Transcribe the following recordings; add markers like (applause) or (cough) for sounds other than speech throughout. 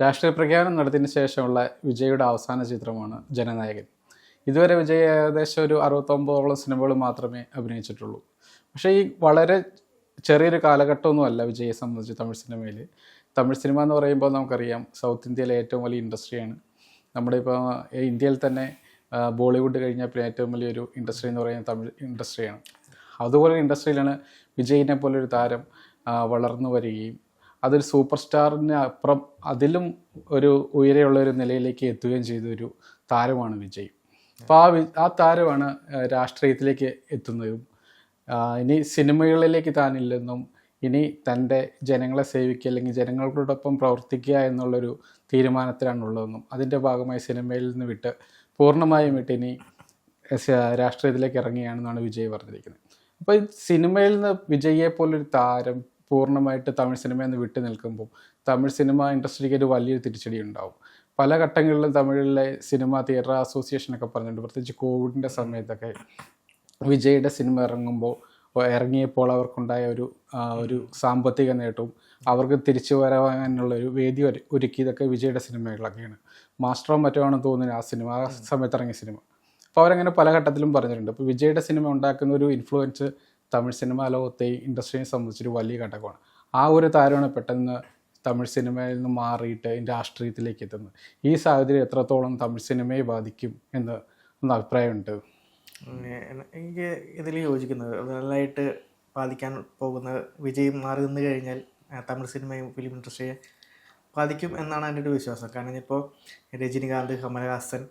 രാഷ്ട്രീയ പ്രഖ്യാപനം നടത്തിയതിന് ശേഷമുള്ള വിജയുടെ അവസാന ചിത്രമാണ് ജനനായകൻ. ഇതുവരെ വിജയ് ഏകദേശം ഒരു അറുപത്തൊമ്പതോളം സിനിമകൾ മാത്രമേ അഭിനയിച്ചിട്ടുള്ളൂ. പക്ഷേ ഈ വളരെ ചെറിയൊരു കാലഘട്ടമൊന്നുമല്ല വിജയെ സംബന്ധിച്ച് തമിഴ് സിനിമയിൽ തമിഴ് സിനിമ എന്ന് പറയുമ്പോൾ നമുക്കറിയാം സൗത്ത് ഇന്ത്യയിലെ ഏറ്റവും വലിയ ഇൻഡസ്ട്രിയാണ്. നമ്മുടെ ഇപ്പോൾ ഇന്ത്യയിൽ തന്നെ ബോളിവുഡ് കഴിഞ്ഞാൽ പിന്നെ ഏറ്റവും വലിയൊരു ഇൻഡസ്ട്രി എന്ന് പറയുന്നത് തമിഴ് ഇൻഡസ്ട്രിയാണ്. അതുപോലെ ഇൻഡസ്ട്രിയിലാണ് വിജയിനെ പോലൊരു താരം വളർന്നു വരികയും അതൊരു സൂപ്പർ സ്റ്റാറിന് അപ്പുറം അതിലും ഒരു ഉയരെയുള്ള ഒരു നിലയിലേക്ക് എത്തുകയും ചെയ്ത ഒരു താരമാണ് വിജയ്. അപ്പോൾ ആ ആ താരമാണ് രാഷ്ട്രീയത്തിലേക്ക് എത്തുന്നതും ഇനി സിനിമകളിലേക്ക് താനില്ലെന്നും ഇനി തന്റെ ജനങ്ങളെ സേവിക്കുക അല്ലെങ്കിൽ ജനങ്ങളോടൊപ്പം പ്രവർത്തിക്കുക എന്നുള്ളൊരു തീരുമാനത്തിലാണുള്ളതെന്നും അതിന്റെ ഭാഗമായി സിനിമയിൽ നിന്ന് വിട്ട് പൂർണമായും വിട്ട് ഇനി രാഷ്ട്രീയത്തിലേക്ക് ഇറങ്ങുകയാണെന്നാണ് വിജയ് പറഞ്ഞിരിക്കുന്നത്. അപ്പോൾ സിനിമയിൽ നിന്ന് വിജയെ പോലൊരു താരം പൂർണമായിട്ട് തമിഴ് സിനിമ എന്ന് വിട്ടു നിൽക്കുമ്പോൾ തമിഴ് സിനിമ ഇൻഡസ്ട്രിക്ക് ഒരു വലിയൊരു തിരിച്ചടി ഉണ്ടാവും. പല ഘട്ടങ്ങളിലും തമിഴിലെ സിനിമ തിയേറ്റർ അസോസിയേഷൻ ഒക്കെ പറഞ്ഞിട്ടുണ്ട്. പ്രത്യേകിച്ച് കോവിഡിന്റെ സമയത്തൊക്കെ വിജയുടെ സിനിമ ഇറങ്ങുമ്പോൾ ഇറങ്ങിയപ്പോൾ അവർക്കുണ്ടായ ഒരു ഒരു സാമ്പത്തിക നേട്ടവും അവർക്ക് തിരിച്ചു വരാനുള്ള ഒരു വേദി ഒരു- ഒരുക്കിയതൊക്കെ വിജയുടെ സിനിമകളൊക്കെയാണ് മാസ്റ്ററോ മറ്റോ ആണെന്ന് തോന്നുന്നു ആ സിനിമ ആ സമയത്ത് ഇറങ്ങിയ സിനിമ. അപ്പോൾ അവരങ്ങനെ പല ഘട്ടത്തിലും പറഞ്ഞിട്ടുണ്ട്. അപ്പോൾ വിജയുടെ സിനിമ ഉണ്ടാക്കുന്ന ഒരു ഇൻഫ്ലുവൻസ് തമിഴ് സിനിമ ലോകത്തെ ഇൻഡസ്ട്രിയെ സംബന്ധിച്ചൊരു വലിയ ഘടകമാണ്. ആ ഒരു താരമാണ് പെട്ടെന്ന് തമിഴ് സിനിമയിൽ നിന്ന് മാറിയിട്ട് രാഷ്ട്രീയത്തിലേക്ക് എത്തുന്നത്. ഈ സാഹചര്യം എത്രത്തോളം തമിഴ് സിനിമയെ ബാധിക്കും എന്ന് ഒന്ന് അഭിപ്രായമുണ്ട്? എനിക്ക് ഇതിൽ യോജിക്കുന്നത് നല്ലതായിട്ട് ബാധിക്കാൻ പോകുന്ന വിജയം മാറി നിന്ന് കഴിഞ്ഞാൽ തമിഴ് സിനിമയും ഫിലിം ഇൻഡസ്ട്രിയെ ബാധിക്കും എന്നാണ് എന്റെ ഒരു വിശ്വാസം. കാരണം ഇപ്പോൾ രജനികാന്ത് കമലഹാസൻ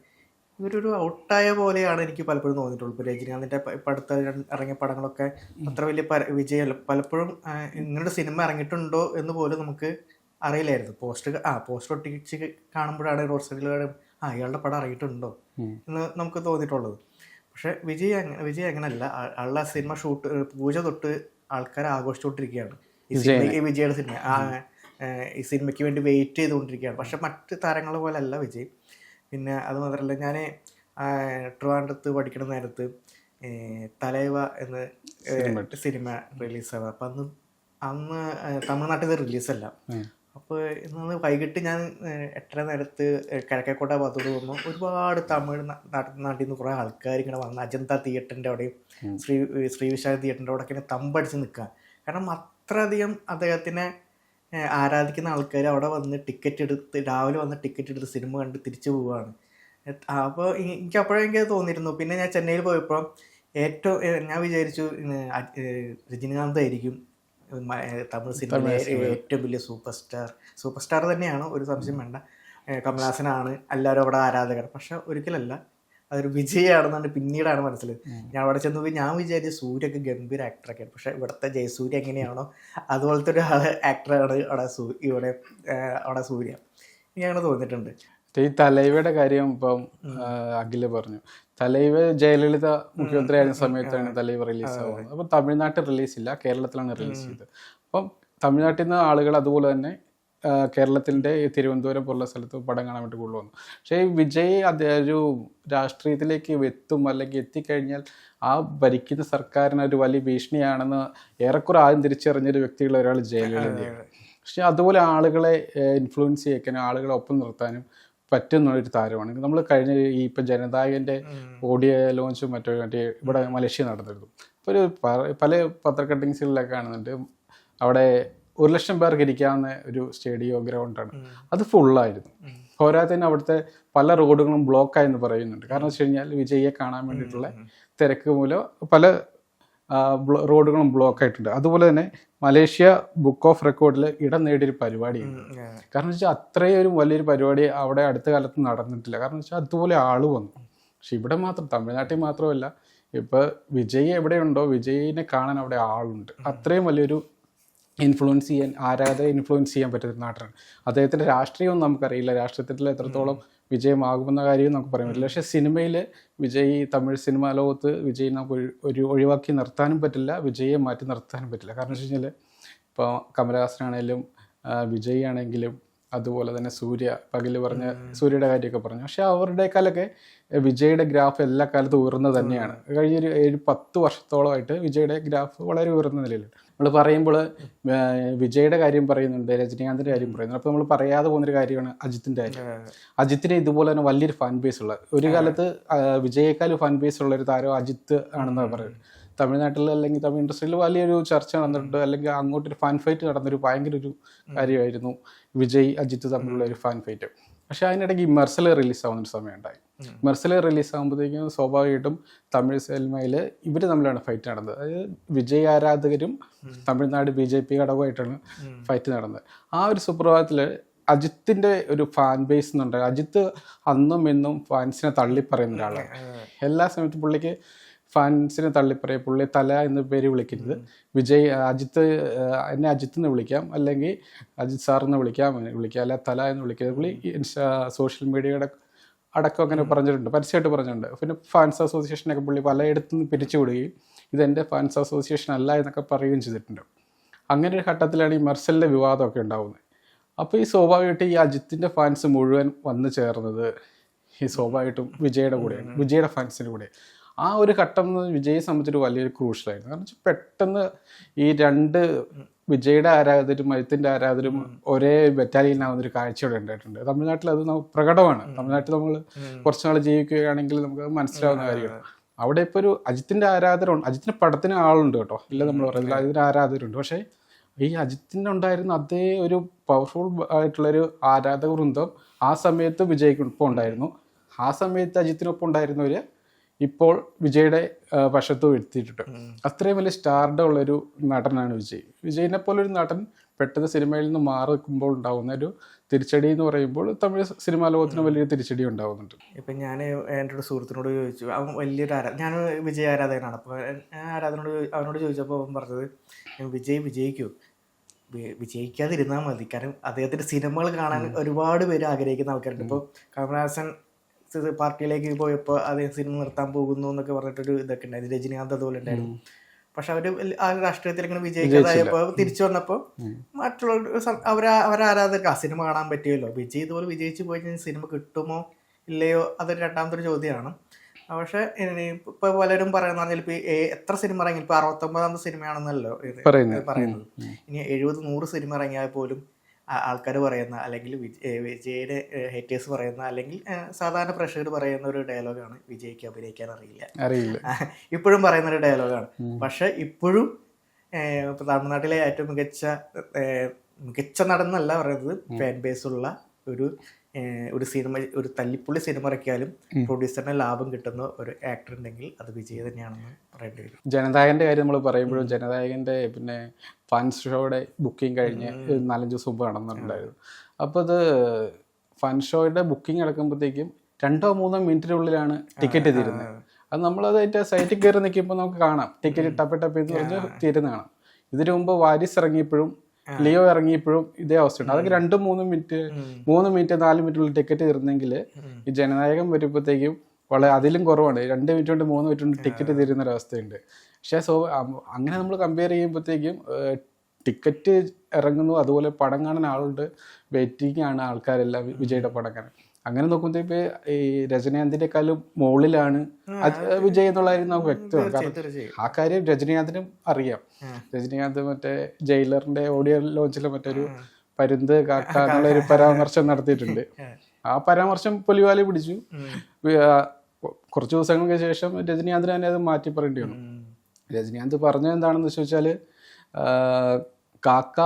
ഇവരൊരു ഔട്ടായ പോലെയാണ് എനിക്ക് പലപ്പോഴും തോന്നിയിട്ടുള്ളത്. ഇപ്പോൾ രജനികാന്തിന്റെ ഇപ്പം അടുത്ത ഇറങ്ങിയ പടങ്ങളൊക്കെ അത്ര വലിയ വിജയമല്ല. പലപ്പോഴും ഇങ്ങനൊരു സിനിമ ഇറങ്ങിയിട്ടുണ്ടോ എന്ന് പോലും നമുക്ക് അറിയില്ലായിരുന്നു. പോസ്റ്റർ ആ പോസ്റ്റർ ഒട്ടിച്ച് കാണുമ്പോഴാണ് റോഡ് സൈഡിൽ ആ ഇയാളുടെ പടം ഇറങ്ങിയിട്ടുണ്ടോ എന്ന് നമുക്ക് തോന്നിയിട്ടുള്ളത്. പക്ഷെ വിജയ് അങ്ങനെ വിജയ് അങ്ങനല്ല. ആ- ആളുടെ സിനിമ ഷൂട്ട് പൂജ തൊട്ട് ആൾക്കാരെ ആഘോഷിച്ചുകൊണ്ടിരിക്കുകയാണ്. ഈ സിനിമയ്ക്ക് ഈ വിജയുടെ സിനിമ ആ ഈ സിനിമയ്ക്ക് വേണ്ടി വെയിറ്റ് ചെയ്തുകൊണ്ടിരിക്കുകയാണ്. പക്ഷെ മറ്റ് താരങ്ങളെ പോലെ അല്ല വിജയ്. പിന്നെ അത് മാത്രമല്ല ഞാൻ ട്രിവാൻഡ്രത്ത് പഠിക്കുന്ന നേരത്ത് തലൈവ എന്ന് സിനിമ. റിലീസാവുക അപ്പം അന്ന് അന്ന് തമിഴ്നാട്ടിൽ ഇത് റിലീസല്ല. അപ്പോൾ ഇന്ന് വൈകിട്ട് ഞാൻ എട്ടര നേരത്ത് കിഴക്കേക്കോട്ട ഭാഗത്തോട് വന്നു ഒരുപാട് തമിഴ് നാട്ടിൽ നിന്ന് കുറേ ആൾക്കാർ ഇങ്ങനെ വന്ന് അജന്ത തിയേറ്ററിന്റെ അവിടെയും ശ്രീ ശ്രീ വിശാൽ തിയേറ്ററിന്റെ അവിടെ ഒക്കെ തമ്പടിച്ച് നിൽക്കുക കാരണം അത്രയധികം അദ്ദേഹത്തിനെ ആരാധിക്കുന്ന ആൾക്കാർ അവിടെ വന്ന് ടിക്കറ്റ് എടുത്ത് രാവിലെ വന്ന് ടിക്കറ്റ് എടുത്ത് സിനിമ കണ്ട് തിരിച്ചു പോവുകയാണ് അപ്പോൾ എനിക്ക് അപ്പോഴേ എനിക്ക് തോന്നിയിരുന്നു. പിന്നെ ഞാൻ ചെന്നൈയിൽ പോയപ്പോൾ ഏറ്റവും ഞാൻ വിചാരിച്ചു രജനീകാന്ത് ആയിരിക്കും തമിഴ് സിനിമയിലെ ഏറ്റവും വലിയ സൂപ്പർ സ്റ്റാർ സൂപ്പർ സ്റ്റാർ തന്നെയാണ് ഒരു സംശയം വേണ്ട. കമൽഹാസനാണ് കമലഹാസനാണ് എല്ലാവരും അവിടെ ആരാധകർ. പക്ഷെ ഒരിക്കലല്ല അതൊരു വിജയാണെന്നാണ് പിന്നീടാണ് മനസ്സിലായത് ഞാൻ അവിടെ ചെന്നപ്പോൾ ഞാൻ വിചാരിച്ച സൂര്യൊക്കെ ഗംഭീര ആക്ടറൊക്കെയാണ് പക്ഷെ ഇവിടുത്തെ ജയസൂര്യ എങ്ങനെയാണോ അതുപോലത്തെ ഒരു ആക്ടറാണ് അവിടെ സൂ ഇവിടെ അവിടെ സൂര്യ. ഇങ്ങനെയാണ് തോന്നിയിട്ടുണ്ട്. ഈ തലൈവയുടെ കാര്യം ഇപ്പം അഖിൽ പറഞ്ഞു. തലൈവ ജയലളിത മുഖ്യമന്ത്രി ആയിരുന്ന സമയത്താണ് തലൈവ റിലീസ് ആവുന്നത്. അപ്പം തമിഴ്നാട്ടിൽ റിലീസ് ഇല്ല കേരളത്തിലാണ് റിലീസ് ചെയ്തത്. അപ്പം തമിഴ്നാട്ടിൽ നിന്ന് ആളുകൾ അതുപോലെ തന്നെ കേരളത്തിന്റെ ഈ തിരുവനന്തപുരം പോലുള്ള സ്ഥലത്ത് പടം കാണാൻ വേണ്ടി കൂടുതൽ വന്നു. പക്ഷേ ഈ വിജയ് അത് ഒരു രാഷ്ട്രീയത്തിലേക്ക് എത്തും അല്ലെങ്കിൽ എത്തിക്കഴിഞ്ഞാൽ ആ ഭരിക്കുന്ന സർക്കാരിന് ഒരു വലിയ ഭീഷണിയാണെന്ന് ഏറെക്കുറെ ആദ്യം തിരിച്ചറിഞ്ഞൊരു വ്യക്തികൾ ഒരാൾ ജയലളിതയാണ് പക്ഷേ അതുപോലെ ആളുകളെ ഇൻഫ്ലുവൻസ് ചെയ്യിക്കാനും ആളുകളെ ഒപ്പം നിർത്താനും പറ്റുന്ന ഒരു താരമാണ് നമ്മൾ കഴിഞ്ഞ ഈ ഇപ്പം ജനതായകന്റെ ഓഡിയോ ലോഞ്ചും മറ്റോ മറ്റേ ഇവിടെ മലേഷ്യ നടന്നിരുന്നു. ഇപ്പോൾ ഒരു പല പത്ര കട്ടിങ്സുകളിലൊക്കെ കാണുന്നുണ്ട്. അവിടെ ഒരു ലക്ഷം പേർക്ക് ഇരിക്കാവുന്ന ഒരു സ്റ്റേഡിയോ ഗ്രൗണ്ടാണ്. അത് ഫുള്ളായിരുന്നു പോരാത്തതിന് അവിടുത്തെ പല റോഡുകളും ബ്ലോക്കായി എന്ന് പറയുന്നുണ്ട്. കാരണം വെച്ച് കഴിഞ്ഞാൽ വിജയെ കാണാൻ വേണ്ടിയിട്ടുള്ള തിരക്ക് മൂലം പല റോഡുകളും ബ്ലോക്ക് ആയിട്ടുണ്ട് അതുപോലെ തന്നെ മലേഷ്യ ബുക്ക് ഓഫ് റെക്കോർഡിൽ ഇടം നേടിയൊരു പരിപാടിയാണ് കാരണം വെച്ചാൽ അത്രയും ഒരു വലിയൊരു പരിപാടി അവിടെ അടുത്ത കാലത്ത് നടന്നിട്ടില്ല. കാരണം വെച്ചാൽ അതുപോലെ ആൾ വന്നു. പക്ഷെ ഇവിടെ മാത്രം തമിഴ്നാട്ടിൽ മാത്രമല്ല ഇപ്പൊ വിജയ് എവിടെയുണ്ടോ വിജയിനെ കാണാൻ അവിടെ ആളുണ്ട്. അത്രയും വലിയൊരു ഇൻഫ്ലുവൻസ് ചെയ്യാൻ ആരാധകരെ ഇൻഫ്ലുവൻസ് ചെയ്യാൻ പറ്റുന്ന നാട്ടിലാണ്. അദ്ദേഹത്തിന്റെ രാഷ്ട്രീയമൊന്നും നമുക്കറിയില്ല. രാഷ്ട്രീയത്തിൽ എത്രത്തോളം വിജയമാകുമെന്ന കാര്യം നമുക്ക് പറയാൻ പറ്റില്ല. പക്ഷേ സിനിമയിൽ വിജയ് തമിഴ് സിനിമാ ലോകത്ത് വിജയ് നമുക്ക് ഒരു- ഒഴിവാക്കി നിർത്താനും പറ്റില്ല. വിജയെ മാറ്റി നിർത്താനും പറ്റില്ല. കാരണം വെച്ച് കഴിഞ്ഞാൽ ഇപ്പോൾ കമലഹാസനാണേലും വിജയ് ആണെങ്കിലും അതുപോലെ തന്നെ സൂര്യ പകൽ പറഞ്ഞ സൂര്യയുടെ കാര്യമൊക്കെ പറഞ്ഞു. പക്ഷെ അവരുടെക്കാലൊക്കെ വിജയുടെ ഗ്രാഫ് എല്ലാ കാലത്തും ഉയർന്നു തന്നെയാണ്. കഴിഞ്ഞൊരു ഏഴ് പത്ത് വർഷത്തോളമായിട്ട് വിജയുടെ ഗ്രാഫ് വളരെ ഉയർന്ന നിലയിലുണ്ട്. നമ്മൾ പറയുമ്പോൾ വിജയുടെ കാര്യം പറയുന്നുണ്ട് രജനീകാന്തിന്റെ കാര്യം പറയുന്നുണ്ട്. അപ്പോൾ നമ്മൾ പറയാതെ പോകുന്നൊരു കാര്യമാണ് അജിത്തിന്റെ കാര്യം. അജിത്തിന് ഇതുപോലെ തന്നെ വലിയൊരു ഫാൻ ബേസ് ഉള്ള ഒരു കാലത്ത് വിജയേക്കാൾ ഫാൻ ബേസ് ഉള്ള ഒരു താരം അജിത്ത് ആണെന്നാണ് പറയുന്നത്. തമിഴ്നാട്ടിൽ അല്ലെങ്കിൽ തമിഴ് ഇൻഡസ്ട്രിയിൽ വലിയൊരു ചർച്ച നടന്നിട്ടുണ്ട്. അല്ലെങ്കിൽ അങ്ങോട്ടൊരു ഫാൻ ഫൈറ്റ് നടന്നൊരു ഭയങ്കര ഒരു കാര്യമായിരുന്നു വിജയ് അജിത്ത് തമ്മിലുള്ള ഒരു ഫാൻ ഫൈറ്റ് പക്ഷെ അതിനിടയ്ക്ക് ഈ മെർസൽ റിലീസ് ആവുന്ന ഒരു സമയം ഉണ്ടായി മെർസൽ റിലീസ് ആകുമ്പോഴത്തേക്കും സ്വാഭാവികമായിട്ടും തമിഴ് സിനിമയിൽ ഇവർ തമ്മിലാണ് ഫൈറ്റ് നടന്നത്. അതായത് വിജയ് ആരാധകരും തമിഴ്നാട് ബി ജെ പി ഘടകമായിട്ടാണ് ഫൈറ്റ് നടന്നത്. ആ ഒരു സുപ്രഭാതത്തിൽ അജിത്തിന്റെ ഒരു ഫാൻ ബേസ് എന്നുണ്ട് അജിത്ത് അന്നും ഇന്നും ഫാൻസിനെ തള്ളി പറയുന്ന ഒരാളാണ് എല്ലാ സമയത്തും പുള്ളിക്ക് ഫാൻസിനെ തള്ളിപ്പറയും പുള്ളി തല എന്ന പേര് വിളിക്കരുത്. വിജയ് അജിത്ത് എന്നെ അജിത്ത് എന്ന് വിളിക്കാം. അല്ലെങ്കിൽ അജിത് സാർ എന്ന് വിളിക്കാം വിളിക്കാം. അല്ല തല എന്ന് വിളിക്കരുത്. പുള്ളി ഇൻസ്റ്റാ സോഷ്യൽ മീഡിയയുടെ അടക്കം അങ്ങനെ പറഞ്ഞിട്ടുണ്ട്. പരസ്യമായിട്ട് പറഞ്ഞിട്ടുണ്ട്. പിന്നെ ഫാൻസ് അസോസിയേഷനൊക്കെ പുള്ളി പലയിടത്തു നിന്ന് പിരിച്ചുവിടുകയും ഇതെന്റെ ഫാൻസ് അസോസിയേഷൻ അല്ല എന്നൊക്കെ പറയുകയും ചെയ്തിട്ടുണ്ട്. അങ്ങനെ ഒരു ഘട്ടത്തിലാണ് ഈ മെർസലിന്റെ വിവാദമൊക്കെ ഉണ്ടാകുന്നത് അപ്പോൾ ഈ സ്വാഭാവികമായിട്ട് ഈ അജിത്തിന്റെ ഫാൻസ് മുഴുവൻ വന്നു ചേർന്നത് ഈ സ്വാഭാവികമായിട്ടും വിജയുടെ കൂടെയാണ്. വിജയുടെ ഫാൻസിന്റെ കൂടെ ആ ഒരു ഘട്ടം വിജയെ സംബന്ധിച്ചൊരു വലിയൊരു ക്രൂഷ്യലായിരുന്നു കാരണം വെച്ചാൽ പെട്ടെന്ന് ഈ രണ്ട് വിജയുടെ ആരാധകരും മരുത്തിന്റെ ആരാധകരും ഒരേ ബറ്റാലിയനാവുന്ന ഒരു കാഴ്ച ഇവിടെ ഉണ്ടായിട്ടുണ്ട്. തമിഴ്നാട്ടിൽ അത് പ്രകടമാണ്. തമിഴ്നാട്ടിൽ നമ്മൾ കുറച്ച് നാൾ ജീവിക്കുകയാണെങ്കിൽ നമുക്ക് അത് മനസ്സിലാവുന്ന കാര്യമാണ്. അവിടെ ഇപ്പോൾ ഒരു അജിത്തിന്റെ ആരാധകരുണ്ട് അജിത്തിന്റെ പടത്തിന് ആളുണ്ട് കേട്ടോ. ഇല്ല നമ്മൾ പറയുന്നില്ല. അജിത്തിന്റെ ആരാധകരുണ്ട്. പക്ഷേ ഈ അജിത്തിന്റെ ഉണ്ടായിരുന്ന അതേ ഒരു പവർഫുൾ ആയിട്ടുള്ളൊരു ആരാധക വൃന്ദം ആ സമയത്ത് വിജയ്ക്കൊപ്പം ഉണ്ടായിരുന്നു. ആ സമയത്ത് അജിത്തിനൊപ്പം ഉണ്ടായിരുന്നവര് ഇപ്പോൾ വിജയുടെ വശത്ത് എത്തിയിട്ടുണ്ട് അത്രയും വലിയ സ്റ്റാർഡ ഉള്ളൊരു നടനാണ് വിജയ്. വിജയിനെ പോലെ ഒരു നടൻ പെട്ടെന്ന് സിനിമയിൽ നിന്ന് മാറി നിൽക്കുമ്പോൾ ഉണ്ടാകുന്ന ഒരു തിരിച്ചടി എന്ന് പറയുമ്പോൾ തമിഴ് സിനിമാ ലോകത്തിന് വലിയൊരു തിരിച്ചടി ഉണ്ടാകുന്നുണ്ട് ഇപ്പം ഞാൻ എന്റെ ഒരു സുഹൃത്തിനോട് ചോദിച്ചു. അവൻ വലിയൊരു ആരാ ഞാൻ വിജയ് ആരാധകനാണ്. അപ്പോൾ ആരാധനോട് അവനോട് ചോദിച്ചപ്പോൾ അവൻ പറഞ്ഞത് വിജയ് വിജയിക്കൂ. വിജയിക്കാതിരുന്നാൽ മതി. കാരണം അദ്ദേഹത്തിന്റെ സിനിമകൾ കാണാൻ ഒരുപാട് പേര് ആഗ്രഹിക്കുന്ന ആൾക്കാരുണ്ട്. ഇപ്പോൾ കമലഹാസൻ സ് പാർട്ടിയിലേക്ക് പോയപ്പോൾ അതേ സിനിമ നിർത്താൻ പോകുന്നു എന്നൊക്കെ പറഞ്ഞിട്ടൊരു ഇതൊക്കെ ഉണ്ടായിരുന്നു. രജനീകാന്ത് അതുപോലെ ഉണ്ടായിരുന്നു. പക്ഷെ അവർ ആ രാഷ്ട്രീയത്തിൽ ഇങ്ങനെ വിജയിക്കാതായപ്പോ തിരിച്ചു വന്നപ്പോ മറ്റുള്ള അവരെ അവരാരാധകർക്ക് ആ സിനിമ കാണാൻ പറ്റിയല്ലോ വിജയ് ഇതുപോലെ വിജയിച്ചു പോയി കഴിഞ്ഞാൽ സിനിമ കിട്ടുമോ ഇല്ലയോ അതൊരു രണ്ടാമത്തെ ഒരു ചോദ്യമാണ്. പക്ഷെ ഇപ്പൊ പലരും പറയുന്ന ഇപ്പൊ എത്ര സിനിമ ഇറങ്ങി ഇപ്പൊ അറുപത്തൊമ്പതാമത്തെ സിനിമയാണെന്നല്ലോ പറയുന്നത്. പറയുന്നത്. ഇനി എഴുപത് നൂറ് സിനിമ ഇറങ്ങിയാൽ പോലും ആൾക്കാർ പറയുന്ന അല്ലെങ്കിൽ വിജ- വിജയുടെ ഹേറ്റേഴ്സ് പറയുന്ന അല്ലെങ്കിൽ സാധാരണ പ്രേക്ഷകർ പറയുന്ന ഒരു ഡയലോഗാണ് വിജയ്ക്ക് അഭിനയിക്കാൻ അറിയില്ല. അറിയില്ല. ഇപ്പോഴും പറയുന്ന ഒരു ഡയലോഗാണ് പക്ഷെ ഇപ്പോഴും ഇപ്പൊ തമിഴ്നാട്ടിലെ ഏറ്റവും മികച്ച മികച്ച നടന്നല്ല പറയുന്നത് ഫാൻ ബേസ് ഉള്ള ഒരു ഒരു സിനിമ ഒരു തല്ലിപ്പുള്ളി സിനിമ ഇറക്കിയാലും പ്രൊഡ്യൂസറിന് ലാഭം കിട്ടുന്ന ഒരു ആക്ടർ ഉണ്ടെങ്കിൽ അത് വിജയ് തന്നെയാണെന്ന് പറയേണ്ടി വരും. ജനതായകന്റെ കാര്യം നമ്മൾ പറയുമ്പോഴും ജനതായകന്റെ പിന്നെ ഫാൻസ് ഷോയുടെ ബുക്കിംഗ് കഴിഞ്ഞ് നാലഞ്ച് ദിവസം മുമ്പ് നടന്നിട്ടുണ്ടായിരുന്നു. അപ്പോൾ അത് ഫാൻ ഷോയുടെ ബുക്കിംഗ് അടക്കുമ്പോഴത്തേക്കും രണ്ടോ മൂന്നോ മിനിറ്റിനുള്ളിലാണ് ടിക്കറ്റ് തീരുന്നത്. അത് നമ്മളത് അതിന്റെ സൈറ്റിൽ കയറി നിൽക്കുമ്പോൾ നമുക്ക് കാണാം. ടിക്കറ്റ് ടപ്പ് ടപ്പ് എന്ന് പറഞ്ഞ് തീരുന്ന കാണാം. ഇതിനു മുമ്പ് വാരിസ് ഇറങ്ങിയപ്പോഴും ലിയോ ഇറങ്ങിയപ്പോഴും ഇതേ അവസ്ഥയുണ്ട്. അതൊക്കെ രണ്ടും മൂന്നും മിനിറ്റ് മൂന്ന് മിനിറ്റ് നാല് മിനിറ്റുള്ള ടിക്കറ്റ് തീർന്നെങ്കിൽ ഈ ജനനായകം വരുമ്പോഴത്തേക്കും വളരെ അതിലും കുറവാണ്. രണ്ട് മിനിറ്റ് കൊണ്ട് മൂന്ന് മിനിറ്റ് കൊണ്ട് ടിക്കറ്റ് തീരുന്ന ഒരു അവസ്ഥയുണ്ട് പക്ഷേ സോ അങ്ങനെ നമ്മൾ കമ്പയർ ചെയ്യുമ്പോഴത്തേക്കും ടിക്കറ്റ് ഇറങ്ങുന്നു അതുപോലെ പടം കാണാൻ ആളുണ്ട് വെയിറ്റിംഗ് ആണ് ആൾക്കാരെല്ലാം വിജയുടെ പടം കാണാൻ. അങ്ങനെ നോക്കുമ്പോഴത്തേക്ക് ഈ രജനീകാന്തിനെക്കാളും മുകളിലാണ് വിജയ് എന്നുള്ള കാര്യം നമുക്ക് വ്യക്തമാണ്. കാരണം ആ കാര്യം രജനീകാന്തിനും അറിയാം. രജനീകാന്ത് മറ്റേ ജയിലറിന്റെ ഓഡിയോ ലോഞ്ചിൽ മറ്റൊരു പരുന്ത് കാക്ക എന്നുള്ള ഒരു പരാമർശം നടത്തിയിട്ടുണ്ട്. ആ. പരാമർശം പൊലിവാലി പിടിച്ചു. കുറച്ചു ദിവസങ്ങൾക്ക് ശേഷം രജനീകാന്തിന് തന്നെ അത് മാറ്റി പറയേണ്ടി വന്നു. രജനീകാന്ത് പറഞ്ഞത് എന്താണെന്ന് ചോദിച്ചാൽ കാക്ക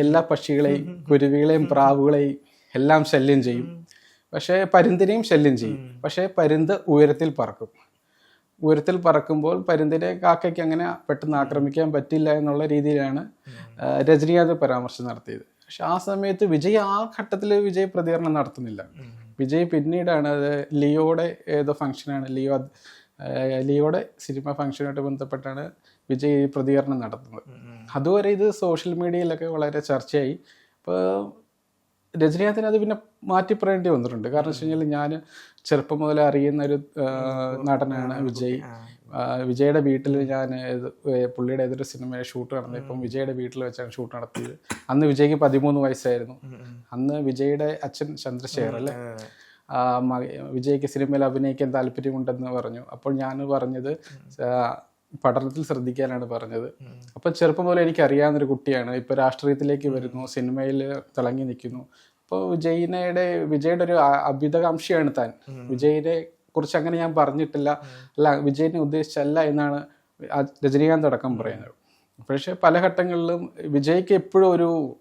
എല്ലാ പക്ഷികളെയും കുരുവികളെയും പ്രാവുകളെയും എല്ലാം ശല്യം ചെയ്യും. പക്ഷേ പരുന്തിനെയും ശല്യം ചെയ്യും. പക്ഷേ പരുന്ത് ഉയരത്തിൽ പറക്കും. ഉയരത്തിൽ പറക്കുമ്പോൾ പരുന്തിനെ കാക്കയ്ക്ക് അങ്ങനെ പെട്ടെന്ന് ആക്രമിക്കാൻ പറ്റില്ല എന്നുള്ള രീതിയിലാണ് രജനീകാന്ത് പരാമർശം നടത്തിയത്. പക്ഷെ ആ സമയത്ത് വിജയ് ആ ഘട്ടത്തിൽ വിജയ് പ്രതികരണം നടത്തുന്നില്ല. വിജയ് പിന്നീടാണ് അത് ലിയോയുടെ ഏതോ ഫംഗ്ഷനാണ് ലിയോ ലിയോയുടെ സിനിമ ഫംഗ്ഷനുമായിട്ട് ബന്ധപ്പെട്ടാണ് വിജയ് ഈ പ്രതികരണം നടത്തുന്നത്. അതുവരെ ഇത് സോഷ്യൽ മീഡിയയിലൊക്കെ വളരെ ചർച്ചയായി. ഇപ്പോൾ രജനീകാന്തിന് അത് പിന്നെ മാറ്റി പറയേണ്ടി വന്നിട്ടുണ്ട്. കാരണം വെച്ച് കഴിഞ്ഞാൽ ഞാൻ ചെറുപ്പം മുതൽ അറിയുന്ന ഒരു നടനാണ് വിജയ്. വിജയുടെ വീട്ടിൽ ഞാൻ പുള്ളിയുടെ ഏതൊരു സിനിമ ഷൂട്ട് നടന്നത് ഇപ്പം വിജയുടെ വീട്ടിൽ വെച്ചാണ് ഷൂട്ട് നടത്തിയത്. അന്ന് വിജയ്ക്ക് പതിമൂന്ന് വയസ്സായിരുന്നു. അന്ന് വിജയുടെ അച്ഛൻ ചന്ദ്രശേഖർ അല്ലേ? വിജയ്ക്ക് സിനിമയിൽ അഭിനയിക്കാൻ താല്പര്യമുണ്ടെന്ന് പറഞ്ഞു. അപ്പോൾ ഞാൻ പറഞ്ഞത് പഠനത്തിൽ ശ്രദ്ധിക്കാനാണ് പറഞ്ഞത്. അപ്പോൾ ചെറുപ്പം മുതലേ എനിക്ക് അറിയാവുന്നൊരു കുട്ടിയാണ്. ഇപ്പൊ രാഷ്ട്രീയത്തിലേക്ക് വരുന്നു സിനിമയിൽ തിളങ്ങി നിൽക്കുന്നു. അപ്പോൾ വിജയിനയുടെ വിജയുടെ ഒരു അഭ്യുതകാംക്ഷിയാണ് താൻ. വിജയിനെ കുറിച്ച് അങ്ങനെ ഞാൻ പറഞ്ഞിട്ടില്ല. അല്ല വിജയിനെ ഉദ്ദേശിച്ചല്ല എന്നാണ് രജനീകാന്ത് അടക്കം പറയുന്നത്. പക്ഷേ പല ഘട്ടങ്ങളിലും വിജയ്ക്ക് എപ്പോഴും ഒരു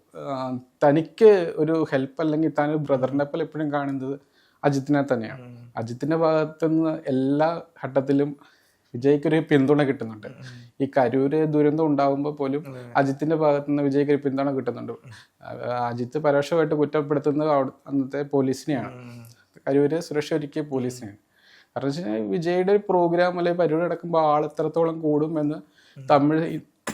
തനിക്ക് ഒരു ഹെൽപ്പ് അല്ലെങ്കിൽ താൻ ഒരു ബ്രദറിനെ പോലെ എപ്പോഴും കാണുന്നത് അജിത്തിനെ തന്നെയാണ്. അജിത്തിന്റെ ഭാഗത്തുനിന്ന് എല്ലാ ഘട്ടത്തിലും വിജയ്ക്ക് ഒരു പിന്തുണ കിട്ടുന്നുണ്ട്. ഈ കരൂര് ദുരന്തം ഉണ്ടാകുമ്പോൾ പോലും അജിത്തിന്റെ ഭാഗത്തു നിന്ന് വിജയ്ക്ക് ഒരു പിന്തുണ കിട്ടുന്നുണ്ട്. അജിത്ത് പരോക്ഷമായിട്ട് കുറ്റപ്പെടുത്തുന്നത് അന്നത്തെ പോലീസിനെയാണ്. കരൂര് സുരക്ഷ ഒരുക്കിയ പോലീസിനെയാണ്. കാരണം വെച്ച് കഴിഞ്ഞാൽ വിജയുടെ ഒരു പ്രോഗ്രാം അല്ലെങ്കിൽ പരിപാടി നടക്കുമ്പോൾ ആൾ എത്രത്തോളം കൂടും എന്ന് തമിഴ്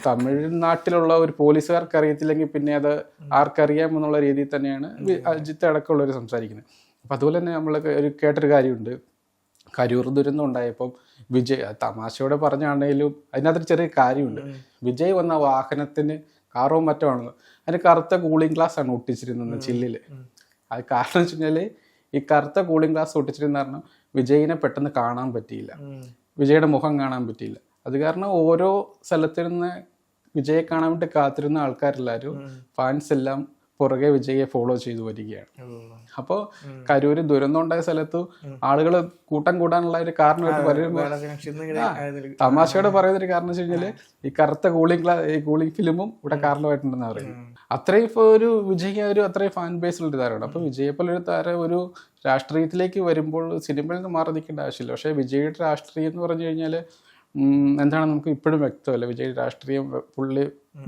തമിഴ്നാട്ടിലുള്ള ഒരു പോലീസുകാർക്ക് അറിയത്തില്ലെങ്കിൽ പിന്നെ അത് ആർക്കറിയാം എന്നുള്ള രീതിയിൽ തന്നെയാണ് അജിത്ത് അടക്കമുള്ളവർ സംസാരിക്കുന്നത്. അപ്പം അതുപോലെ തന്നെ നമ്മൾ ഒരു കേട്ടൊരു കാര്യമുണ്ട്. കരൂർ ദുരന്തം ഉണ്ടായപ്പം വിജയ് തമാശയോടെ പറഞ്ഞാണെങ്കിലും അതിനകത്തൊരു ചെറിയ കാര്യമുണ്ട്. വിജയ് വന്ന വാഹനത്തിന് കാറോ മറ്റോ ആണെന്ന്. അതിന് കറുത്ത കൂളിംഗ് ഗ്ലാസ് ആണ് ഒട്ടിച്ചിരുന്നത് ചില്ലിൽ. അത് കാരണം വെച്ച് കഴിഞ്ഞാൽ ഈ കറുത്ത കൂളിംഗ് ഗ്ലാസ് ഒട്ടിച്ചിരുന്ന കാരണം വിജയിനെ പെട്ടെന്ന് കാണാൻ പറ്റിയില്ല. വിജയുടെ മുഖം കാണാൻ പറ്റിയില്ല. അത് കാരണം ഓരോ സ്ഥലത്തിരുന്ന് വിജയെ കാണാൻ വേണ്ടി കാത്തിരുന്ന ആൾക്കാരെല്ലാവരും ഫാൻസ് എല്ലാം പുറകെ വിജയെ ഫോളോ ചെയ്തു വരികയാണ്. അപ്പോൾ കരൂര് ദുരന്തം ഉണ്ടായ സ്ഥലത്ത് ആളുകൾ കൂട്ടം കൂടാനുള്ള ഒരു കാരണമായിട്ട് പറയുമ്പോൾ തമാശയോടെ പറയുന്ന ഒരു കാരണം വെച്ച് കഴിഞ്ഞാൽ ഈ കറുത്ത കൂളിംഗ് ഈ കൂളിംഗ് ഫിലിമും ഇവിടെ കാരണമായിട്ടുണ്ടെന്ന് പറയുന്നത്. അത്രയും ഇപ്പൊ ഒരു വിജയ്ക്ക് ഒരു അത്രയും ഫാൻ ബേസ് ഒരു താരമാണ്. അപ്പൊ വിജയെ പോലെ ഒരു താരം ഒരു രാഷ്ട്രീയത്തിലേക്ക് വരുമ്പോൾ സിനിമയിൽ നിന്ന് മാറി നിൽക്കേണ്ട ആവശ്യമില്ല. പക്ഷേ വിജയുടെ രാഷ്ട്രീയം എന്ന് പറഞ്ഞു കഴിഞ്ഞാൽ എന്താണ് നമുക്ക് ഇപ്പോഴും വ്യക്തമല്ല. വിജയ് രാഷ്ട്രീയം പുള്ളി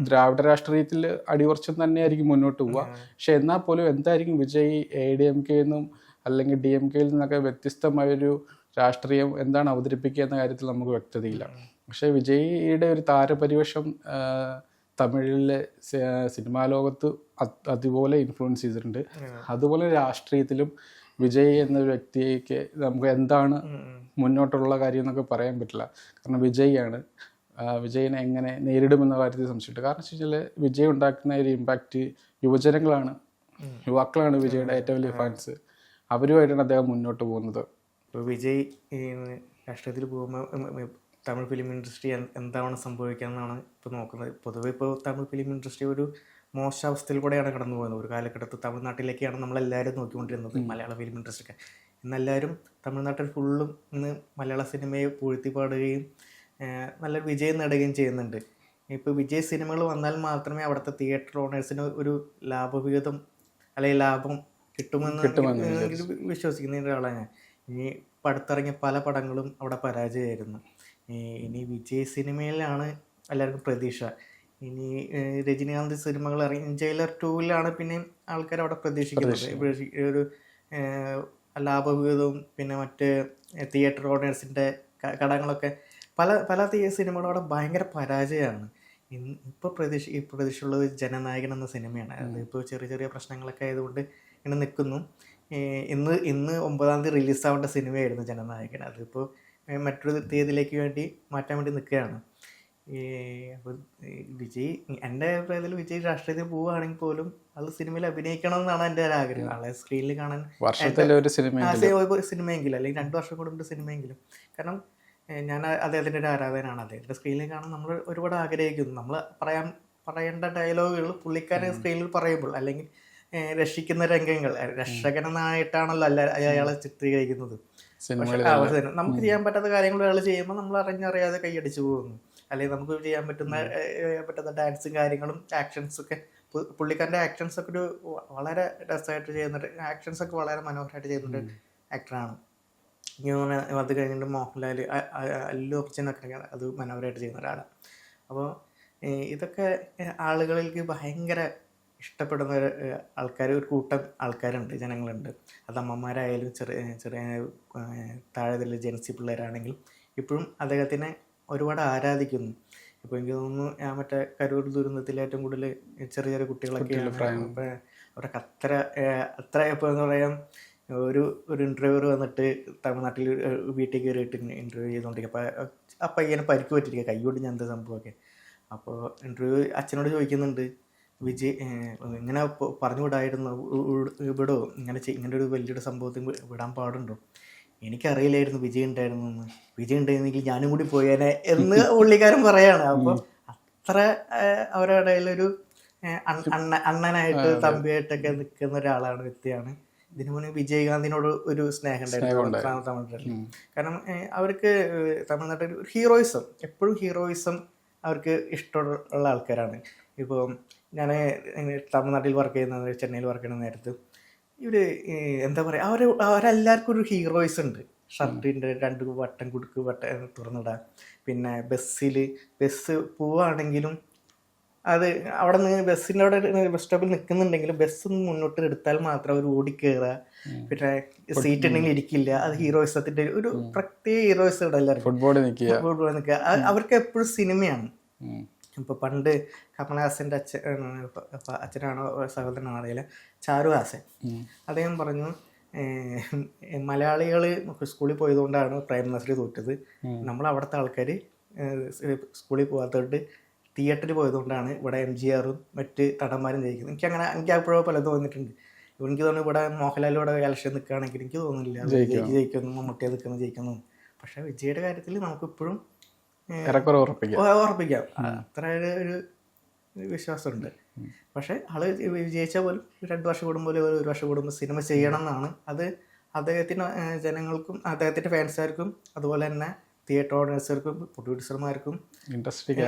ദ്രാവിഡ രാഷ്ട്രീയത്തിൽ അടിയുറച്ചും തന്നെയായിരിക്കും മുന്നോട്ട് പോവുക. പക്ഷെ എന്നാൽ പോലും എന്തായിരിക്കും Vijay A D M K എന്നും അല്ലെങ്കിൽ ഡി എം കെയിൽ നിന്നൊക്കെ വ്യത്യസ്തമായൊരു രാഷ്ട്രീയം എന്താണ് അവതരിപ്പിക്കുക എന്ന കാര്യത്തിൽ നമുക്ക് വ്യക്തതയില്ല. പക്ഷേ വിജയിയുടെ ഒരു താരപരിവേഷം തമിഴിലെ സിനിമാ ലോകത്ത് അത് അതുപോലെ ഇൻഫ്ലുവൻസ് ചെയ്തിട്ടുണ്ട്. അതുപോലെ രാഷ്ട്രീയത്തിലും വിജയ് എന്ന വ്യക്തിക്ക് നമുക്ക് എന്താണ് മുന്നോട്ടുള്ള കാര്യം എന്നൊക്കെ പറയാൻ പറ്റില്ല. കാരണം വിജയാണ് വിജയിനെ എങ്ങനെ നേരിടുമെന്ന കാര്യത്തിൽ സംശയമുണ്ട്. കാരണം വെച്ച് കഴിഞ്ഞാൽ വിജയ് ഉണ്ടാക്കുന്ന ഒരു ഇമ്പാക്റ്റ് യുവജനങ്ങളാണ്. യുവാക്കളാണ് വിജയുടെ ഏറ്റവും വലിയ ഫാൻസ് അവരുമായിട്ടാണ് അദ്ദേഹം മുന്നോട്ട് പോകുന്നത്. വിജയ് രാഷ്ട്രീയത്തിൽ പോകുമ്പോൾ തമിഴ് ഫിലിം ഇൻഡസ്ട്രി എന്താണ് സംഭവിക്കുക ഇപ്പോൾ നോക്കുന്നത്. പൊതുവെ ഇപ്പോൾ തമിഴ് ഫിലിം ഇൻഡസ്ട്രി ഒരു മോശാവസ്ഥയിൽ കൂടെയാണ് കടന്നു പോകുന്നത്. ഒരു കാലഘട്ടത്ത് തമിഴ്നാട്ടിലേക്കാണ് നമ്മളെല്ലാവരും നോക്കിക്കൊണ്ടിരുന്നത് മലയാള ഫിലിം ഇൻഡസ്ട്രിക്ക് ഇന്നെല്ലാവരും തമിഴ്നാട്ടിൽ ഫുള്ളും ഇന്ന് മലയാള സിനിമയെ പൂഴ്ത്തി പാടുകയും ഏഹ് നല്ലൊരു വിജയം നേടുകയും ചെയ്യുന്നുണ്ട്. ഇപ്പോൾ വിജയ സിനിമകൾ വന്നാൽ മാത്രമേ അവിടുത്തെ തിയേറ്റർ ഓണേഴ്സിന് ഒരു ലാഭവിഹിതം അല്ലെങ്കിൽ ലാഭം കിട്ടുമെന്ന് വിശ്വസിക്കുന്ന ഒരാളാണ് ഞാൻ. ഇനി പടുത്തിറങ്ങിയ പല പടങ്ങളും അവിടെ പരാജയമായിരുന്നു. ഇനി വിജയ് സിനിമയിലാണ് എല്ലാവർക്കും പ്രതീക്ഷ. ഇനി രജനീകാന്ത് സിനിമകൾ ഇറങ്ങി ജയിലർ ടൂവിലാണ് പിന്നെ ആൾക്കാർ അവിടെ പ്രതീക്ഷിക്കുന്നത്. ഒരു ലാഭവിഹിതവും പിന്നെ മറ്റ് തിയേറ്റർ ഓണേഴ്സിന്റെ കടങ്ങളൊക്കെ പല പല സിനിമകളും അവിടെ ഭയങ്കര പരാജയമാണ്. ഇന്ന് ഇപ്പോൾ പ്രതീക്ഷ ഈ പ്രതീക്ഷയുള്ളത് ജനനായകൻ എന്ന സിനിമയാണ്. അത് ഇപ്പോൾ ചെറിയ ചെറിയ പ്രശ്നങ്ങളൊക്കെ ആയതുകൊണ്ട് ഇങ്ങനെ നിൽക്കുന്നു ഇന്ന് ഇന്ന് ഒമ്പതാം തീയതി റിലീസാവേണ്ട സിനിമയായിരുന്നു ജനനായകൻ. അതിപ്പോൾ മറ്റൊരു തീയതിയിലേക്ക് വേണ്ടി മാറ്റാൻ വേണ്ടി നിൽക്കുകയാണ്. അപ്പോൾ വിജയ് എന്റെ അഭിപ്രായത്തിൽ വിജയ് രാഷ്ട്രീയത്തിൽ പോവുകയാണെങ്കിൽ പോലും അത് സിനിമയിൽ അഭിനയിക്കണം എന്നാണ് എന്റെ ഒരു ആഗ്രഹം. ആളെ സ്ക്രീനിൽ കാണാൻ വർഷത്തിലെ ഒരു സിനിമയെങ്കിലും. അല്ലെങ്കിൽ രണ്ട് വർഷം കൂടുമ്പോൾ സിനിമയെങ്കിലും. കാരണം ഞാൻ അദ്ദേഹത്തിന്റെ ഒരു ആരാധകനാണ് അദ്ദേഹത്തിന്റെ സ്ക്രീനിൽ കാണാൻ നമ്മൾ ഒരുപാട് ആഗ്രഹിക്കുന്നു. നമ്മൾ പറയാൻ പറയേണ്ട ഡയലോഗുകൾ പുള്ളിക്കാരൻ സ്ക്രീനിൽ പറയുമ്പോൾ അല്ലെങ്കിൽ രക്ഷിക്കുന്ന രംഗങ്ങൾ. രക്ഷകനായിട്ടാണല്ലോ അല്ല അയാളെ ചിത്രീകരിക്കുന്നത്. പക്ഷേ നമുക്ക് ചെയ്യാൻ പറ്റാത്ത കാര്യങ്ങൾ അയാൾ ചെയ്യുമ്പോൾ നമ്മൾ അറിഞ്ഞറിയാതെ കൈയടിച്ചു പോകുന്നു. അല്ലെങ്കിൽ നമുക്ക് ചെയ്യാൻ പറ്റുന്ന പറ്റുന്ന ഡാൻസും കാര്യങ്ങളും ആക്ഷൻസും ഒക്കെ പുള്ളിക്കാരന്റെ ആക്ഷൻസ് ഒക്കെ ഒരു വളരെ രസമായിട്ട് ചെയ്യുന്നുണ്ട്. ആക്ഷൻസ് ഒക്കെ വളരെ മനോഹരമായിട്ട് ചെയ്യുന്നുണ്ട് ആക്ടറാണ് അത് കഴിഞ്ഞിട്ട് മോഹൻലാൽ അല്ലു അർജുനൊക്കെ അത് മനോഹരമായിട്ട് ചെയ്യുന്ന ഒരാളാണ് അപ്പോൾ ഇതൊക്കെ ആളുകളിലേക്ക് ഭയങ്കര ഇഷ്ടപ്പെടുന്ന ഒരു ആൾക്കാർ ഒരു കൂട്ടം ആൾക്കാരുണ്ട് ജനങ്ങളുണ്ട്. അത് അമ്മമാരായാലും ചെറിയ ചെറിയ ഏഹ്, ജനസി ജെൻസി പിള്ളേരാണെങ്കിൽ ഇപ്പോഴും അദ്ദേഹത്തിനെ ഒരുപാട് ആരാധിക്കുന്നു. ഇപ്പോൾ എനിക്ക് തോന്നുന്നു ഞാൻ മറ്റേ കരൂർ ദുരന്തത്തിൽ ഏറ്റവും കൂടുതൽ ചെറിയ ചെറിയ കുട്ടികളൊക്കെയാണ് അപ്പോൾ അവരൊക്കെ അത്ര അത്ര ഇപ്പോൾ എന്താ പറയുക ഒരു ഒരു ഇന്റർവ്യൂവർ വന്നിട്ട് തമിഴ്നാട്ടിൽ വീട്ടിൽ കയറിയിട്ട് ഇന്റർവ്യൂ ചെയ്തുകൊണ്ടിരിക്കുക അപ്പോൾ ആ പയ്യനെ പരിക്ക് പറ്റിയിരിക്കുക കൈകൊണ്ട് ഞാൻ എന്താ സംഭവമൊക്കെ. അപ്പോൾ ഇന്റർവ്യൂ അച്ഛനോട് ചോദിക്കുന്നുണ്ട്. വിജയ് ഇങ്ങനെ പറഞ്ഞു വിടായിരുന്നു. ഇങ്ങനെ ഇങ്ങനെ ഒരു വലിയൊരു സംഭവത്തിന് വി- വിടാൻ പാടുണ്ടോ? എനിക്കറിയില്ലായിരുന്നു വിജയ് ഉണ്ടായിരുന്നു എന്ന് വിജയ് ഉണ്ടായിരുന്നെങ്കിൽ ഞാനും കൂടി പോയേനെ എന്ന് (laughs) പുള്ളിക്കാരൻ പറയാണ്. അപ്പോൾ അത്ര അവരുടെ ഇടയിലൊരു അണ്ണ- അണ്ണ- അണ്ണനായിട്ട് തമ്പിയായിട്ടൊക്കെ നിൽക്കുന്ന ഒരാളാണ് വ്യക്തിയാണ്. ഇതിനു മുന്നേ വിജയകാന്തിനോട് ഒരു സ്നേഹം ഉണ്ടായിരുന്നു തമിഴ്- തമിഴ്നാട്ടിൽ കാരണം അവർക്ക് തമിഴ്നാട്ടിൽ ഒരു ഹീറോയിസം എപ്പോഴും ഹീറോയിസം അവർക്ക് ഇഷ്ടമുള്ള ആൾക്കാരാണ്. ഇപ്പോൾ ഞാൻ തമിഴ്നാട്ടിൽ വർക്ക് ചെയ്യുന്ന ചെന്നൈയിൽ വർക്ക് ചെയ്യുന്ന നേരത്ത് ഇവർ എന്താ പറയുക അവർ അവരെല്ലാവർക്കും ഒരു ഹീറോയിസ് ഉണ്ട്. ഷർട്ടിന്റെ രണ്ട് വട്ടം കുടുക്ക് വട്ടം തുറന്നിടാം പിന്നെ ബസ്സിൽ ബസ് പോവുകയാണെങ്കിലും അത് അവിടെ നിന്ന് ബസ്സിന്റെ അവിടെ ബസ് സ്റ്റോപ്പിൽ നിൽക്കുന്നുണ്ടെങ്കിൽ ബസ് ഒന്ന് മുന്നോട്ട് എടുത്താൽ മാത്രം അവർ ഓടിക്കേറുക പിന്നെ സീറ്റ് ഉണ്ടെങ്കിൽ ഇരിക്കില്ല. അത് ഹീറോയിസത്തിന്റെ ഒരു പ്രത്യേക ഹീറോയിസം ഇവിടെ ഫുട്ബോൾ നിൽക്കുക. ഫുട്ബോൾ നിൽക്കുക. അവർക്ക് എപ്പോഴും സിനിമയാണ്. ഇപ്പൊ പണ്ട് കമലഹാസന്റെ അച്ഛൻ അച്ഛനാണോ സഹോദരനാണോ അറിയില്ല. ചാരുഹാസൻ. അദ്ദേഹം പറഞ്ഞു മലയാളികൾ സ്കൂളിൽ പോയതുകൊണ്ടാണ് പ്രൈം നഴ്സറി തോറ്റത് നമ്മൾ അവിടുത്തെ ആൾക്കാർ സ്കൂളിൽ പോകാത്തതുകൊണ്ട് തിയേറ്ററിൽ പോയതുകൊണ്ടാണ് ഇവിടെ എം ജി ആറും മറ്റ് നടന്മാരും ജയിക്കുന്നത്. എനിക്ക് അങ്ങനെ എനിക്ക് അപ്പോഴോ പലതും തോന്നിയിട്ടുണ്ട് എനിക്ക് തോന്നുന്നു ഇവിടെ മോഹൻലാൽ ഇവിടെ ഇലക്ഷൻ നിൽക്കുകയാണെങ്കിൽ എനിക്ക് തോന്നുന്നില്ല. വിജയ് ജയിക്കുന്നു മമ്മൂട്ടിയെ നിൽക്കുന്നു ജയിക്കുന്നു. പക്ഷേ വിജയുടെ കാര്യത്തിൽ നമുക്കിപ്പോഴും ഉറപ്പിക്കാം. അത്ര ഒരു വിശ്വാസമുണ്ട്. പക്ഷെ ആൾ വിജയിച്ച പോലും രണ്ട് വർഷം കൂടുമ്പോൾ ഒരു ഒരു വർഷം കൂടുമ്പോൾ സിനിമ ചെയ്യണം എന്നാണ്. അത് അദ്ദേഹത്തിന് ജനങ്ങൾക്കും അദ്ദേഹത്തിന്റെ ഫാൻസുകാർക്കും അതുപോലെ തന്നെ തിയേറ്റർ ഓണേഴ്സർക്കും പ്രൊഡ്യൂസർമാർക്കും ഇൻഡസ്ട്രിക്ക്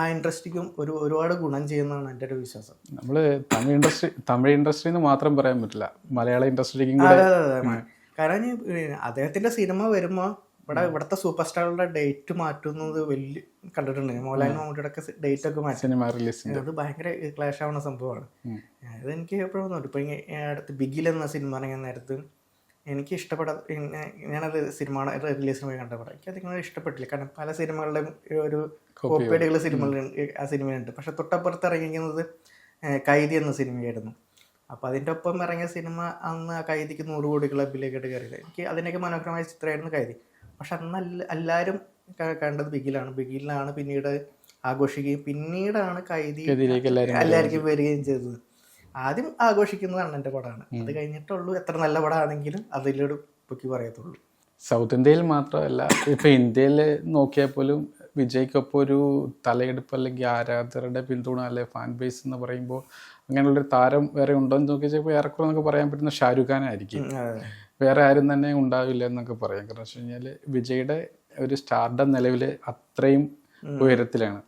ആ ഇൻഡസ്ട്രിക്കും ഒരു ഒരുപാട് ഗുണം ചെയ്യുന്നതാണ് എന്റെ ഒരു വിശ്വാസം. നമ്മൾ തമിഴ് ഇൻഡസ്ട്രി തമിഴ് ഇൻഡസ്ട്രി എന്ന് മാത്രം പറയാൻ പറ്റില്ല. മലയാള ഇൻഡസ്ട്രിക്കും അതെ അതെ കാരണം അദ്ദേഹത്തിന്റെ സിനിമ വരുമ്പോൾ ഇവിടെ ഇവിടുത്തെ സൂപ്പർ സ്റ്റാറുടെ ഡേറ്റ് മാറ്റുന്നത് വലിയ കണ്ടിട്ടുണ്ട്. മോഹൻലാൽ മമ്മൂട്ടിയുടെ ഒക്കെ ഡേറ്റ് ഒക്കെ മാറ്റി. സിനിമ റിലീസിങ് അത് ഭയങ്കര ക്ലാഷ് ആവുന്ന സംഭവമാണ്. അതെനിക്ക് എപ്പോഴും തോന്നുന്നു ഇപ്പം അടുത്ത് ബിഗിൽ എന്ന സിനിമ ഇറങ്ങിയ നേരത്ത് എനിക്ക് ഇഷ്ടപ്പെട്ട ഞാനത് സിനിമ റിലീസിന് പോയി കണ്ട പടം എനിക്ക് അതിങ്ങനെ ഇഷ്ടപ്പെട്ടില്ല. കാരണം പല സിനിമകളുടെയും ഒരു കോപ്പിയടികൾ സിനിമകളിൽ ആ സിനിമയുണ്ട് പക്ഷെ തൊട്ടപ്പുറത്ത് ഇറങ്ങിയിരിക്കുന്നത് കൈതി എന്ന സിനിമയായിരുന്നു. അപ്പോൾ അതിന്റെ ഒപ്പം ഇറങ്ങിയ സിനിമ അന്ന് ആ കൈതിക്ക് നൂറ് കോടി ക്ലബിലേക്കായിട്ട് കയറിയത്. എനിക്ക് അതിനൊക്കെ മനോഹരമായ ചിത്രമായിരുന്നു കൈതി. പക്ഷെ അന്ന് എല്ലാവരും കണ്ടത് ബിഗിലാണ്. ബിഗിലാണ് പിന്നീട് ആഘോഷിക്കുകയും പിന്നീടാണ് കൈതി എല്ലാവർക്കും വരികയും ചെയ്തത്. ആദ്യം ആഘോഷിക്കുന്നതാണ് എന്റെ പടമാണ്. അത് കഴിഞ്ഞിട്ടുള്ളൂ എത്ര നല്ല പടമാണെങ്കിലും അതിലൂടെ പൊക്കി പറയത്തുള്ളൂ. സൗത്ത് ഇന്ത്യയിൽ മാത്രമല്ല ഇപ്പൊ ഇന്ത്യയിൽ നോക്കിയാൽ പോലും വിജയ്ക്കൊപ്പം ഒരു തലയെടുപ്പ് അല്ലെങ്കിൽ ആരാധകരുടെ പിന്തുണ അല്ലെ ഫാൻ ബേസ് എന്ന് പറയുമ്പോൾ അങ്ങനെയുള്ളൊരു താരം വേറെ ഉണ്ടോ എന്ന് നോക്കി ചിലപ്പോൾ ഏറെക്കുറെ നമുക്ക് പറയാൻ പറ്റുന്ന ഷാരൂഖ് ഖാൻ ആയിരിക്കും. വേറെ ആരും തന്നെ ഉണ്ടാവില്ല എന്നൊക്കെ പറയാം. കാരണം വെച്ച് കഴിഞ്ഞാൽ വിജയുടെ ഒരു സ്റ്റാർഡം നിലവിൽ അത്രയും ഉയരത്തിലാണ്.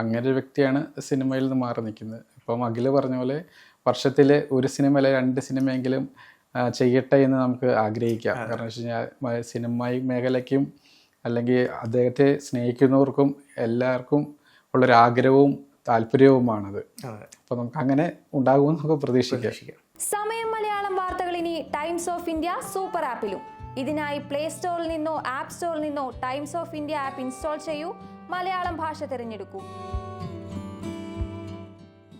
അങ്ങനെ ഒരു വ്യക്തിയാണ് സിനിമയിൽ നിന്ന് മാറി നിൽക്കുന്നത്. ഇപ്പം അഖിൽ പറഞ്ഞ പോലെ വർഷത്തിൽ ഒരു സിനിമ അല്ലെ രണ്ട് സിനിമയെങ്കിലും ചെയ്യട്ടെ എന്ന് നമുക്ക് ആഗ്രഹിക്കാം. കാരണം വെച്ച് കഴിഞ്ഞാൽ സിനിമ മേഖലയ്ക്കും അല്ലെങ്കിൽ അദ്ദേഹത്തെ സ്നേഹിക്കുന്നവർക്കും എല്ലാവർക്കും ഉള്ളൊരാഗ്രഹവും താല്പര്യവുമാണത്. അപ്പൊ അപ്പോൾ നമുക്ക് അങ്ങനെ ഉണ്ടാകുമെന്ന് നമുക്ക് പ്രതീക്ഷിക്കാം. സമയം മലയാളം വാർത്തകൾ ഇനി ടൈംസ് ഓഫ് ഇന്ത്യ സൂപ്പർ ആപ്പിലും. ഇതിനായി പ്ലേ സ്റ്റോറിൽ നിന്നോ ആപ്പ് സ്റ്റോറിൽ നിന്നോ Times of India app install ചെയ്യൂ. മലയാളം ഭാഷ തിരഞ്ഞെടുക്കൂ.